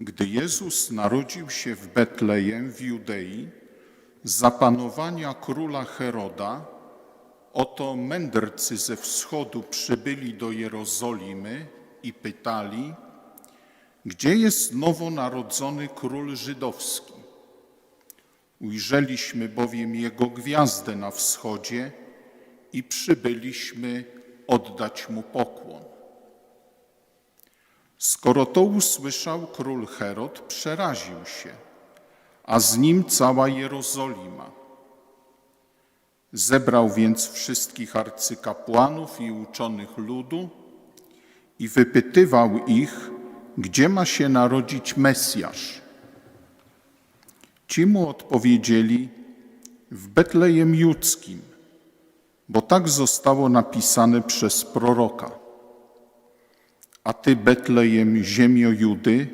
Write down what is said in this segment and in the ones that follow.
Gdy Jezus narodził się w Betlejem w Judei, za panowania króla Heroda, oto mędrcy ze wschodu przybyli do Jerozolimy i pytali, gdzie jest nowonarodzony król żydowski? Ujrzeliśmy bowiem jego gwiazdę na wschodzie i przybyliśmy oddać mu pokłon. Skoro to usłyszał król Herod, przeraził się, a z nim cała Jerozolima. Zebrał więc wszystkich arcykapłanów i uczonych ludu i wypytywał ich, gdzie ma się narodzić Mesjasz. Ci mu odpowiedzieli w Betlejem Judzkim, bo tak zostało napisane przez proroka. A ty, Betlejem, ziemio Judy,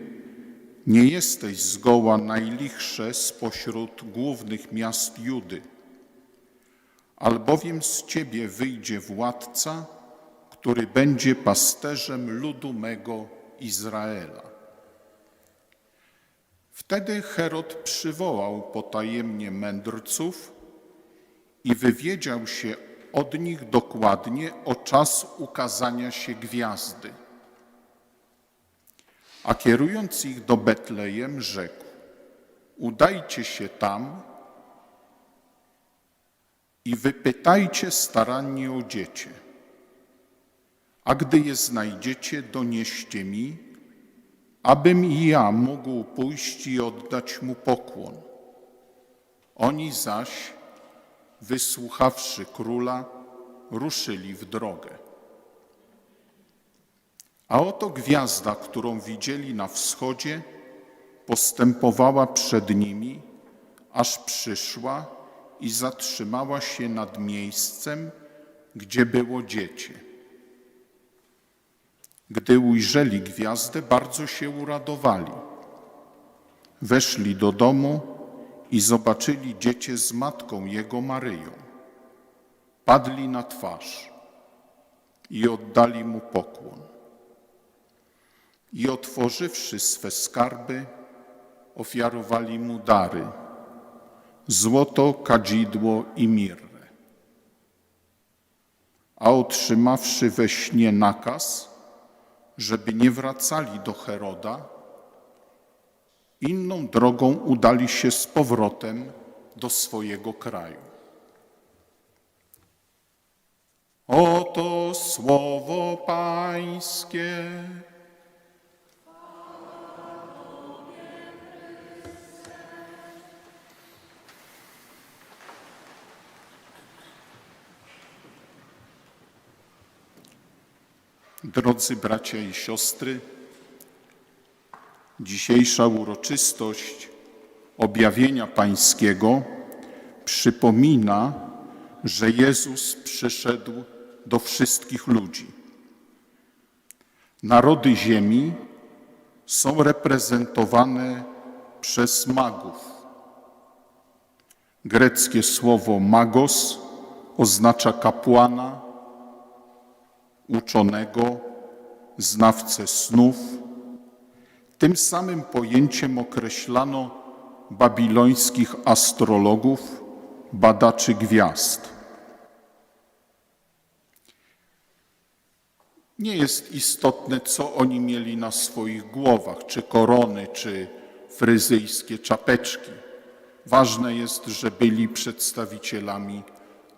nie jesteś zgoła najlichsze spośród głównych miast Judy, albowiem z ciebie wyjdzie władca, który będzie pasterzem ludu mego Izraela. Wtedy Herod przywołał potajemnie mędrców i wywiedział się od nich dokładnie o czas ukazania się gwiazdy. A kierując ich do Betlejem, rzekł: Udajcie się tam i wypytajcie starannie o dziecię. A gdy je znajdziecie, donieście mi, abym i ja mógł pójść i oddać mu pokłon. Oni zaś, wysłuchawszy króla, ruszyli w drogę. A oto gwiazda, którą widzieli na wschodzie, postępowała przed nimi, aż przyszła i zatrzymała się nad miejscem, gdzie było dziecię. Gdy ujrzeli gwiazdę, bardzo się uradowali. Weszli do domu i zobaczyli dziecię z matką jego Maryją. Padli na twarz i oddali mu pokłon. I otworzywszy swe skarby, ofiarowali mu dary: złoto, kadzidło i mirrę. A otrzymawszy we śnie nakaz, żeby nie wracali do Heroda, inną drogą udali się z powrotem do swojego kraju. Oto słowo Pańskie. Drodzy bracia i siostry, dzisiejsza uroczystość objawienia Pańskiego przypomina, że Jezus przyszedł do wszystkich ludzi. Narody ziemi są reprezentowane przez magów. Greckie słowo magos oznacza kapłana, uczonego, znawcę snów. Tym samym pojęciem określano babilońskich astrologów, badaczy gwiazd. Nie jest istotne, co oni mieli na swoich głowach, czy korony, czy fryzyjskie czapeczki. Ważne jest, że byli przedstawicielami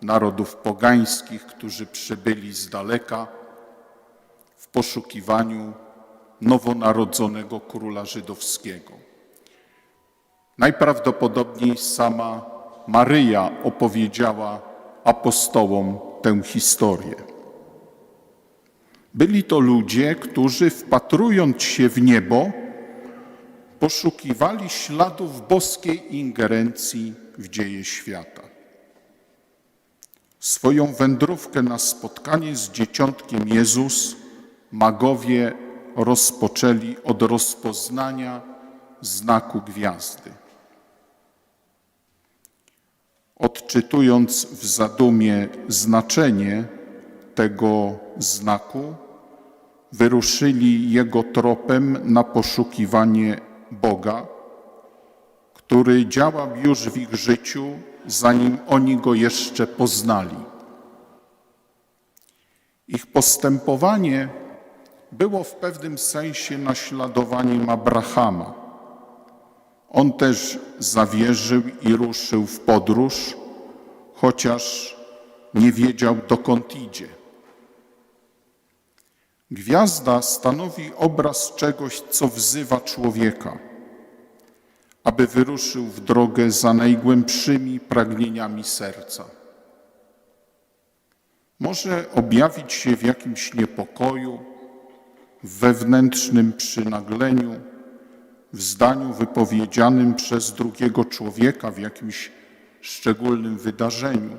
narodów pogańskich, którzy przybyli z daleka w poszukiwaniu nowonarodzonego króla żydowskiego. Najprawdopodobniej sama Maryja opowiedziała apostołom tę historię. Byli to ludzie, którzy wpatrując się w niebo, poszukiwali śladów boskiej ingerencji w dzieje świata. Swoją wędrówkę na spotkanie z dzieciątkiem Jezus magowie rozpoczęli od rozpoznania znaku gwiazdy. Odczytując w zadumie znaczenie tego znaku, wyruszyli jego tropem na poszukiwanie Boga, który działał już w ich życiu, zanim oni go jeszcze poznali. Ich postępowanie było w pewnym sensie naśladowaniem Abrahama. On też zawierzył i ruszył w podróż, chociaż nie wiedział dokąd idzie. Gwiazda stanowi obraz czegoś, co wzywa człowieka, aby wyruszył w drogę za najgłębszymi pragnieniami serca. Może objawić się w jakimś niepokoju, w wewnętrznym przynagleniu, w zdaniu wypowiedzianym przez drugiego człowieka w jakimś szczególnym wydarzeniu.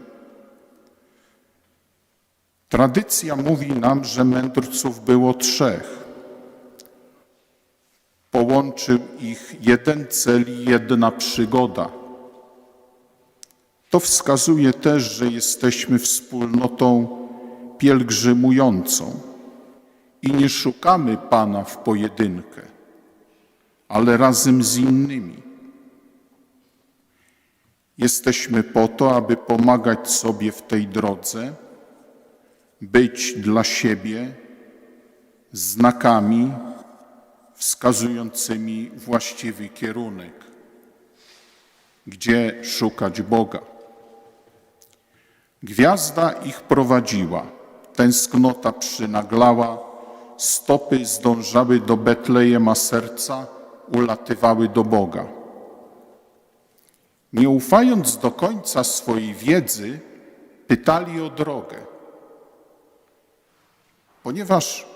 Tradycja mówi nam, że mędrców było trzech. Połączył ich jeden cel i jedna przygoda. To wskazuje też, że jesteśmy wspólnotą pielgrzymującą i nie szukamy Pana w pojedynkę, ale razem z innymi. Jesteśmy po to, aby pomagać sobie w tej drodze, być dla siebie znakami wskazującymi właściwy kierunek, gdzie szukać Boga. Gwiazda ich prowadziła, tęsknota przynaglała, stopy zdążały do Betlejem, a serca ulatywały do Boga. Nie ufając do końca swojej wiedzy, pytali o drogę. Ponieważ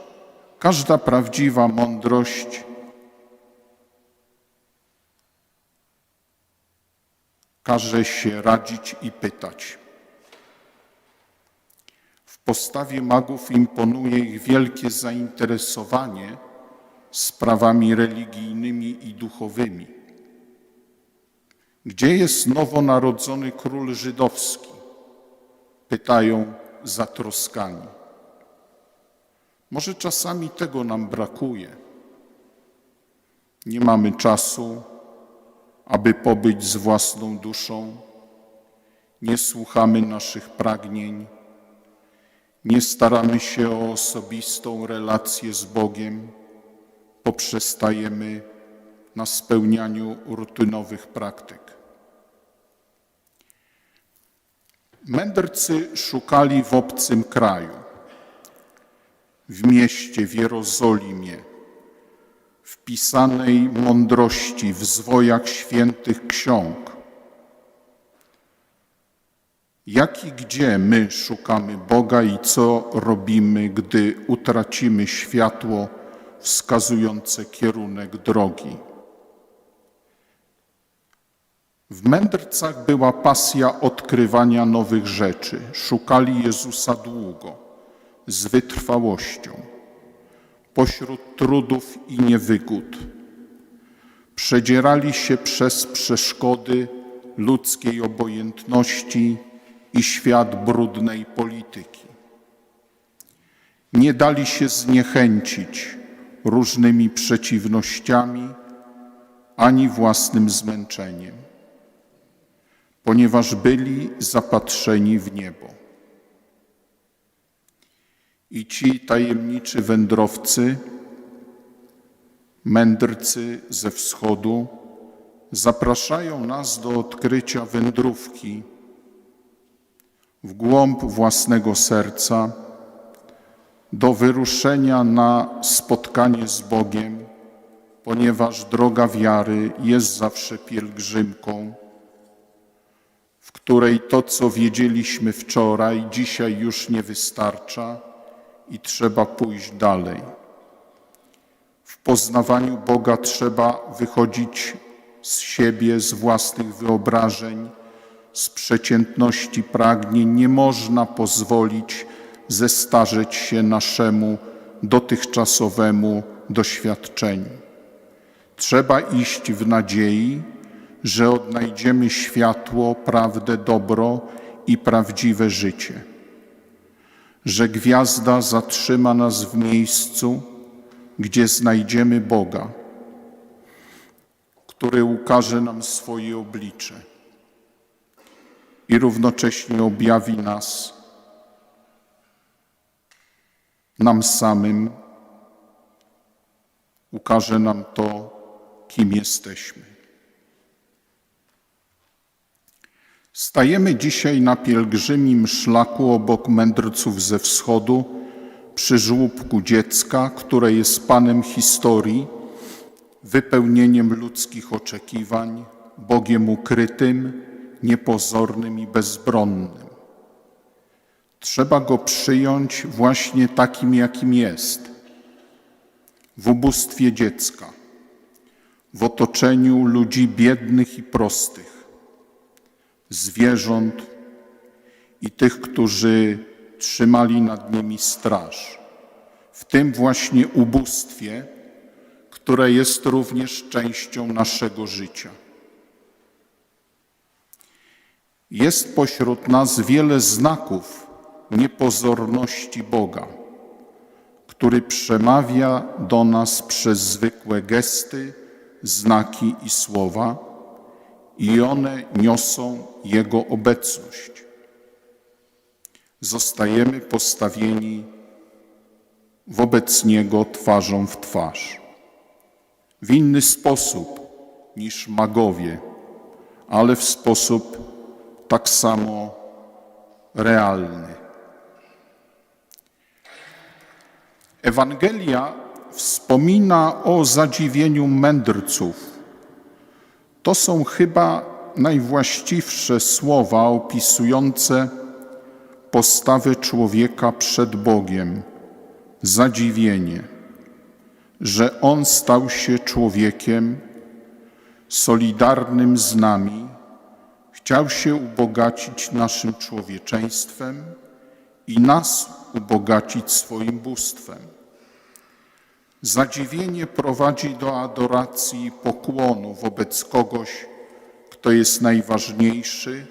każda prawdziwa mądrość każe się radzić i pytać. Postawie magów imponuje ich wielkie zainteresowanie sprawami religijnymi i duchowymi. Gdzie jest nowonarodzony król żydowski? Pytają zatroskani. Może czasami tego nam brakuje. Nie mamy czasu, aby pobyć z własną duszą. Nie słuchamy naszych pragnień. Nie staramy się o osobistą relację z Bogiem. Poprzestajemy na spełnianiu rutynowych praktyk. Mędrcy szukali w obcym kraju w mieście, w Jerozolimie, w pisanej mądrości, w zwojach świętych ksiąg. Jak i gdzie my szukamy Boga i co robimy, gdy utracimy światło wskazujące kierunek drogi? W mędrcach była pasja odkrywania nowych rzeczy. Szukali Jezusa długo z wytrwałością, pośród trudów i niewygód. Przedzierali się przez przeszkody ludzkiej obojętności i świat brudnej polityki. Nie dali się zniechęcić różnymi przeciwnościami ani własnym zmęczeniem, ponieważ byli zapatrzeni w niebo. I ci tajemniczy wędrowcy, mędrcy ze wschodu, zapraszają nas do odkrycia wędrówki w głąb własnego serca, do wyruszenia na spotkanie z Bogiem, ponieważ droga wiary jest zawsze pielgrzymką, w której to, co wiedzieliśmy wczoraj, dzisiaj już nie wystarcza i trzeba pójść dalej. W poznawaniu Boga trzeba wychodzić z siebie, z własnych wyobrażeń, z przeciętności pragnień. Nie można pozwolić zestarzeć się naszemu dotychczasowemu doświadczeniu. Trzeba iść w nadziei, że odnajdziemy światło, prawdę, dobro i prawdziwe życie że gwiazda zatrzyma nas w miejscu, gdzie znajdziemy Boga. który ukaże nam swoje oblicze i równocześnie objawi nas nam samym, ukaże nam to, kim jesteśmy. Stajemy dzisiaj na pielgrzymim szlaku obok mędrców ze wschodu przy żłóbku dziecka, które jest Panem historii, wypełnieniem ludzkich oczekiwań, Bogiem ukrytym, niepozornym i bezbronnym. Trzeba go przyjąć właśnie takim, jakim jest, w ubóstwie dziecka, w otoczeniu ludzi biednych i prostych, zwierząt i tych, którzy trzymali nad nimi straż. W tym właśnie ubóstwie, które jest również częścią naszego życia. Jest pośród nas wiele znaków niepozorności Boga, który przemawia do nas przez zwykłe gesty, znaki i słowa, i one niosą Jego obecność. Zostajemy postawieni wobec Niego twarzą w twarz. W inny sposób niż magowie, ale w sposób tak samo realny. Ewangelia wspomina o zadziwieniu mędrców. To są chyba najwłaściwsze słowa opisujące postawę człowieka przed Bogiem. Zadziwienie, że On stał się człowiekiem solidarnym z nami, chciał się ubogacić naszym człowieczeństwem i nas ubogacić swoim bóstwem. Zadziwienie prowadzi do adoracji i pokłonu wobec kogoś, kto jest najważniejszy,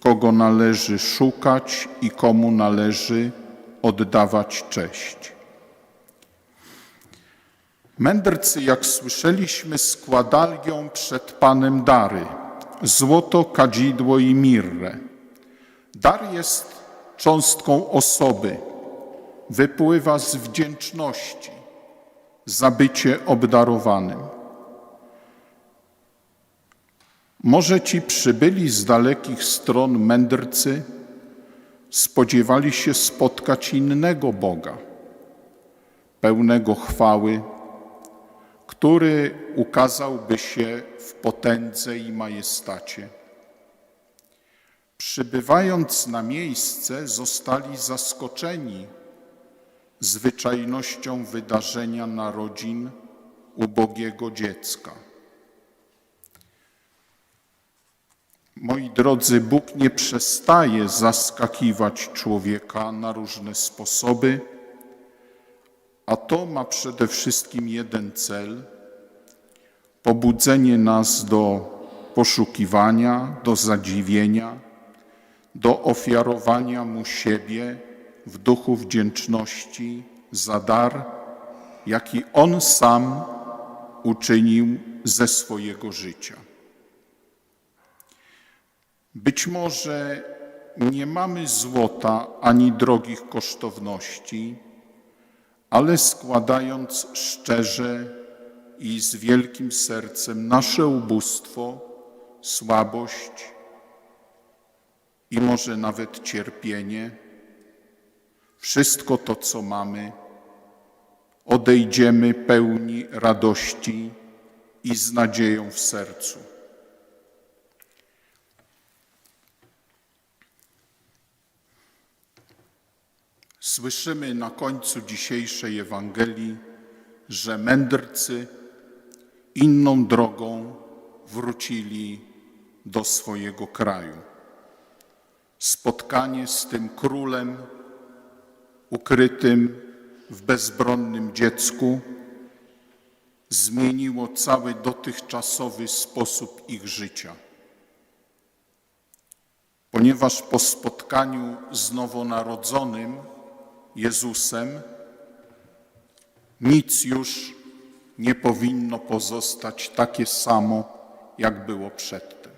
kogo należy szukać i komu należy oddawać cześć. Mędrcy, jak słyszeliśmy, składali ją przed Panem dary złoto, kadzidło i mirrę. Dar jest cząstką osoby, wypływa z wdzięczności za bycie obdarowanym. Może ci przybyli z dalekich stron mędrcy spodziewali się spotkać innego Boga, pełnego chwały, który ukazałby się w potędze i majestacie. Przybywając na miejsce, zostali zaskoczeni zwyczajnością wydarzenia narodzin ubogiego dziecka. Moi drodzy, Bóg nie przestaje zaskakiwać człowieka na różne sposoby, a to ma przede wszystkim jeden cel pobudzenie nas do poszukiwania, do zadziwienia, do ofiarowania Mu siebie w duchu wdzięczności za dar, jaki On sam uczynił ze swojego życia. Być może nie mamy złota ani drogich kosztowności, ale składając szczerze i z wielkim sercem nasze ubóstwo, słabość i może nawet cierpienie, wszystko to, co mamy, odejdziemy pełni radości i z nadzieją w sercu. Słyszymy na końcu dzisiejszej Ewangelii, że mędrcy inną drogą wrócili do swojego kraju. Spotkanie z tym królem ukrytym w bezbronnym dziecku zmieniło cały dotychczasowy sposób ich życia. Ponieważ po spotkaniu z nowonarodzonym Jezusem nic już nie powinno pozostać takie samo, jak było przedtem.